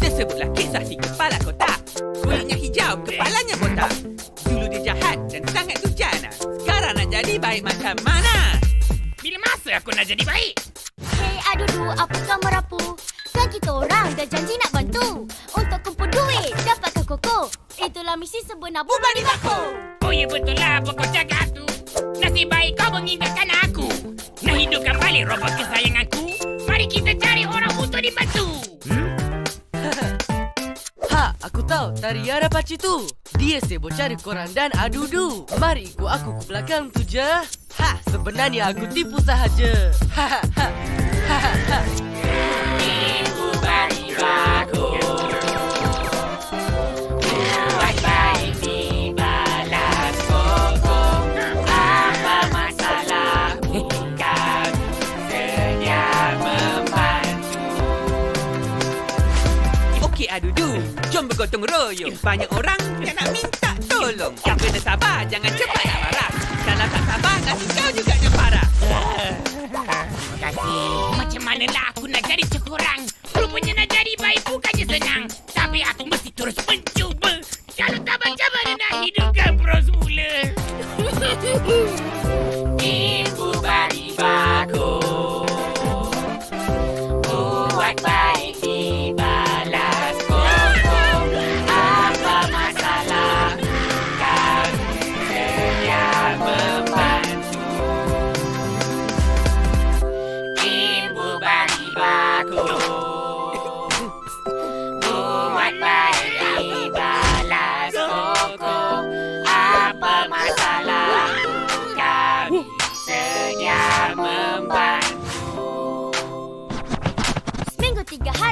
Tersebutlah kisah si kepala kotak. Kulitnya hijau, kepalanya botak. Baik macam mana? Bila masa aku nak jadi baik? Hei adudu, apakah merapu? Kan kita orang dah janji nak bantu. Untuk kumpul duit, dapatkan koko. Itulah misi sebenar bubar di bako Oh ya betul lah apa kau cakap tu? Nasib baik kau mengingatkan aku. Nak hidupkan balik robot kesayanganku? Mari kita cari orang untuk dibantu. Ha, aku tahu. Tariara Paci tu. Dia sibuk cari korang dan adudu. Mari ikut aku ke belakang tu je. Ha, sebenarnya aku tipu sahaja. Ha, ha, ha. Ha, ha, ha. Adudu, jom bergotong royong. Banyak orang yang nak minta tolong. Yang kena sabar, jangan cepat nak marah. Kalau tak sabar, nanti kau juga yang parah. Kasih Macam manalah aku nak jadi sekurang Rupanya nak jadi baik bukannya senang Tapi aku mesti terus mencuba Kalau tak macam mana nak hidupkan pro semula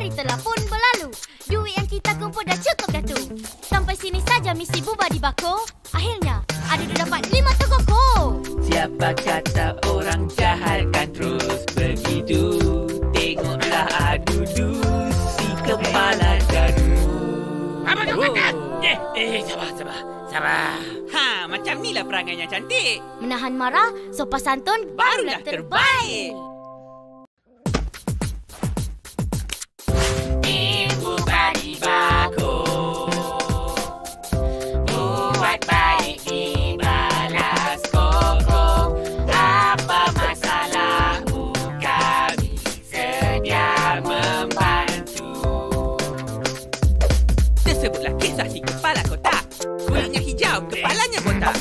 hari telah pun berlalu. Duit yang kita kumpul dah cukup dah tu. Sampai sini saja misi bubar di bako. Akhirnya, adudu dapat lima tu koko Siapa kata orang jahat kan terus begitu? Tengoklah adudu si kepala jadu. Apa kau kata? Eh, eh, sabar, sabar, sabar. Ha, macam ni lah perangai yang cantik. Menahan marah, sopan santun Barulah terbaik. Ibu Kulitnya hijau, kepalanya botak.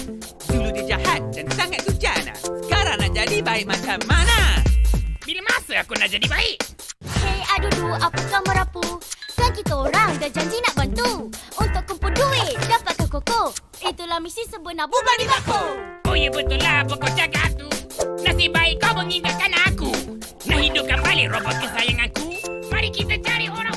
Dulu dia jahat dan sangat durjana. Sekarang nak jadi baik macam mana? Bila masa aku nak jadi baik? Hei adudu, apakah merapu? Kan kita orang dah janji nak bantu Untuk kumpul duit, dapatkan koko Itulah misi sebenar bubar di bako Oh ya betul lah apa kau cakap tu Nasib baik kau mengingatkan aku Nak hidupkan balik robot kesayanganku Mari kita cari orang